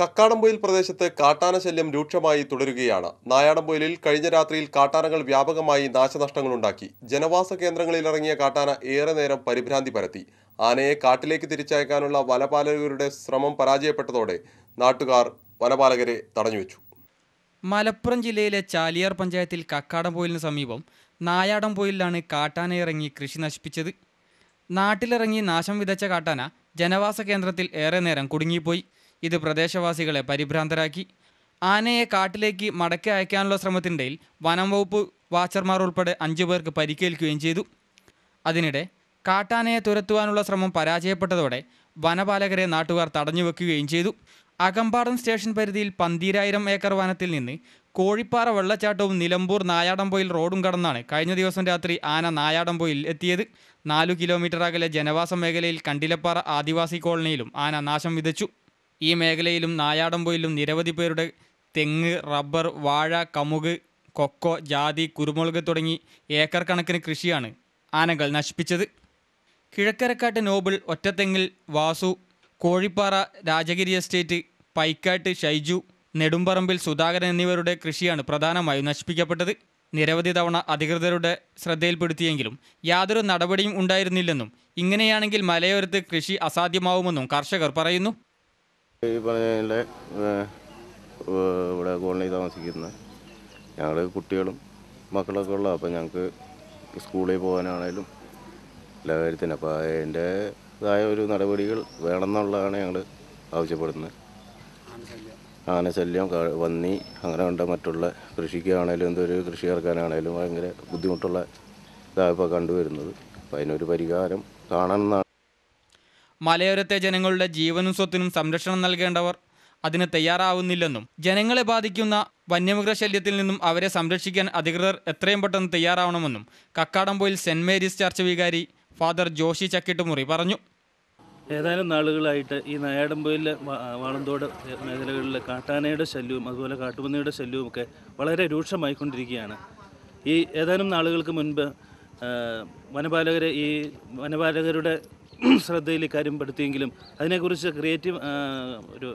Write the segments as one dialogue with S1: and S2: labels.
S1: കക്കാടംപൊയിൽ പ്രദേശത്ത് കാട്ടാന ശല്യം രൂക്ഷമായി തുടരുകയാണ്. നായാടംപൊയിലിൽ കഴിഞ്ഞ രാത്രിയിൽ കാട്ടാനകൾ വ്യാപകമായി നാശനഷ്ടങ്ങളുണ്ടാക്കി. ജനവാസ കേന്ദ്രങ്ങളിൽ ഇറങ്ങിയ കാട്ടാന ഏറെ നേരം പരിഭ്രാന്തി പരത്തി. ആനയെ കാട്ടിലേക്ക് തിരിച്ചയക്കാനുള്ള വനപാലകരുടെ ശ്രമം പരാജയപ്പെട്ടതോടെ നാട്ടുകാർ വനപാലകരെ തടഞ്ഞുവെച്ചു.
S2: മലപ്പുറം ജില്ലയിലെ ചാലിയാർ പഞ്ചായത്തിൽ കക്കാടംപൊയിലിന് സമീപം നായാടംപൊയിലാണ് കാട്ടാന ഇറങ്ങി കൃഷി നശിപ്പിച്ചത്. നാട്ടിലിറങ്ങി നാശം വിതച്ച കാട്ടാന ജനവാസ കേന്ദ്രത്തിൽ ഏറെ നേരം കുടുങ്ങിപ്പോയി. ഇത് പ്രദേശവാസികളെ പരിഭ്രാന്തരാക്കി. ആനയെ കാട്ടിലേക്ക് മടക്കി അയക്കാനുള്ള ശ്രമത്തിനിടയിൽ വനം വകുപ്പ് വാച്ചർമാർ ഉൾപ്പെടെ അഞ്ചു പേർക്ക് പരിക്കേൽക്കുകയും ചെയ്തു. അതിനിടെ കാട്ടാനയെ തുരത്തുവാനുള്ള ശ്രമം പരാജയപ്പെട്ടതോടെ വനപാലകരെ നാട്ടുകാർ തടഞ്ഞു തടഞ്ഞുവെക്കുകയും ചെയ്തു. അകമ്പാടം സ്റ്റേഷൻ പരിധിയിൽ പന്തീരായിരം ഏക്കർ വനത്തിൽ നിന്ന് കോഴിപ്പാറ വെള്ളച്ചാട്ടവും നിലമ്പൂർ നായാടംപൊയിൽ റോഡും കടന്നാണ് കഴിഞ്ഞ ദിവസം രാത്രി ആന നായാടംപൊയിൽ എത്തിയത്. നാലു കിലോമീറ്റർ അകലെ ജനവാസ മേഖലയിൽ കണ്ടിലപ്പാറ ആദിവാസി കോളനിയിലും ആന നാശം വിതച്ചു. ഈ മേഖലയിലും നായാടമ്പൊയിലും നിരവധി പേരുടെ തെങ്ങ് റബ്ബർ വാഴ കമുക് കൊക്കോ ജാതി കുരുമുളക് തുടങ്ങി ഏക്കർ കണക്കിന് കൃഷിയാണ് ആനകൾ നശിപ്പിച്ചത്. കിഴക്കരക്കാട്ട് നോബിൾ ഒറ്റത്തെങ്ങിൽ വാസു കോഴിപ്പാറ രാജഗിരി എസ്റ്റേറ്റ് പൈക്കാട്ട് ഷൈജു നെടുമ്പറമ്പിൽ സുധാകരൻ എന്നിവരുടെ കൃഷിയാണ് പ്രധാനമായും നശിപ്പിക്കപ്പെട്ടത്. നിരവധി തവണ അധികൃതരുടെ ശ്രദ്ധയിൽപ്പെടുത്തിയെങ്കിലും യാതൊരു നടപടിയും ഉണ്ടായിരുന്നില്ലെന്നും ഇങ്ങനെയാണെങ്കിൽ മലയോരത്ത് കൃഷി അസാധ്യമാവുമെന്നും കർഷകർ പറയുന്നു.
S3: ഈ പറഞ്ഞതിന്റെ ഇവിടെ കോളനി താമസിക്കുന്ന ഞങ്ങൾ കുട്ടികളും മക്കളൊക്കെ ഉള്ള അപ്പം ഞങ്ങൾക്ക് സ്കൂളിൽ പോകാനാണേലും എല്ലാ കാര്യത്തിനും. അപ്പോൾ അതിന്റെതായ ഒരു നടപടികൾ വേണമെന്നുള്ളതാണ് ഞങ്ങൾ ആവശ്യപ്പെടുന്നത്. ആനശല്യം വന്നി അങ്ങനെ കണ്ട മറ്റുള്ള കൃഷിക്കാണേലും എന്തൊരു കൃഷി ഇറക്കാനാണേലും ഭയങ്കര ബുദ്ധിമുട്ടുള്ള ഇതാണ് ഇപ്പോൾ കണ്ടുവരുന്നത്. അപ്പോൾ അതിനൊരു പരിഹാരം കാണണമെന്നാണ്
S2: മലയോരത്തെ ജനങ്ങളുടെ ജീവനും സ്വത്തിനും സംരക്ഷണം നൽകേണ്ടവർ അതിന് തയ്യാറാവുന്നില്ലെന്നും ജനങ്ങളെ ബാധിക്കുന്ന വന്യമൃഗശല്യത്തിൽ നിന്നും അവരെ സംരക്ഷിക്കാൻ അധികൃതർ എത്രയും പെട്ടെന്ന് തയ്യാറാവണമെന്നും കക്കാടംപൊയിൽ സെന്റ് മേരീസ് ചർച്ച് വികാരി ഫാദർ ജോഷി ചക്കിട്ടുമുറി പറഞ്ഞു.
S4: ഏതാനും നാളുകളായിട്ട് ഈ നായാടമ്പയിലെ വാളന്തോട് മേഖലകളിലെ കാട്ടാനയുടെ ശല്യവും അതുപോലെ കാട്ടുപന്നിയുടെ ശല്യവും ഒക്കെ വളരെ രൂക്ഷമായിക്കൊണ്ടിരിക്കുകയാണ്. ഈ ഏതാനും നാളുകൾക്ക് മുൻപ് വനപാലകരെ ഈ വനപാലകരുടെ ശ്രദ്ധയിൽ ഇക്കാര്യം പെടുത്തിയെങ്കിലും അതിനെക്കുറിച്ച് ക്രിയേറ്റീവ് ഒരു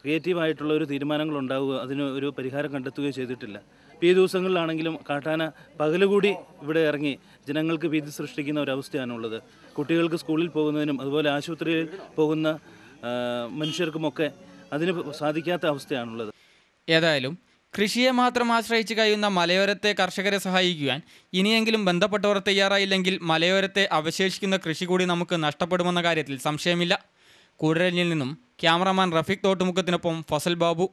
S4: ക്രിയേറ്റീവായിട്ടുള്ള ഒരു തീരുമാനങ്ങൾ ഉണ്ടാവുക അതിന് ഒരു പരിഹാരം കണ്ടെത്തുകയോ ചെയ്തിട്ടില്ല. ഈ ദിവസങ്ങളിലാണെങ്കിലും കാട്ടാന പകലുകൂടി ഇവിടെ ഇറങ്ങി ജനങ്ങൾക്ക് ഭീതി സൃഷ്ടിക്കുന്ന ഒരവസ്ഥയാണുള്ളത് കുട്ടികൾക്ക് സ്കൂളിൽ പോകുന്നതിനും അതുപോലെ ആശുപത്രിയിൽ പോകുന്ന മനുഷ്യർക്കുമൊക്കെ അതിന് സാധിക്കാത്ത അവസ്ഥയാണുള്ളത്
S2: ഏതായാലും കൃഷിയെ മാത്രം ആശ്രയിച്ച് കഴിയുന്ന മലയോരത്തെ കർഷകരെ സഹായിക്കുവാൻ ഇനിയെങ്കിലും ബന്ധപ്പെട്ടവർ തയ്യാറായില്ലെങ്കിൽ മലയോരത്തെ അവശേഷിക്കുന്ന കൃഷി കൂടി നമുക്ക് നഷ്ടപ്പെടുമെന്ന കാര്യത്തിൽ സംശയമില്ല. കൂടുതലിൽ നിന്നും ക്യാമറമാൻ റഫീഖ് തോട്ടുമുഖത്തിനൊപ്പം ഫസൽ ബാബു.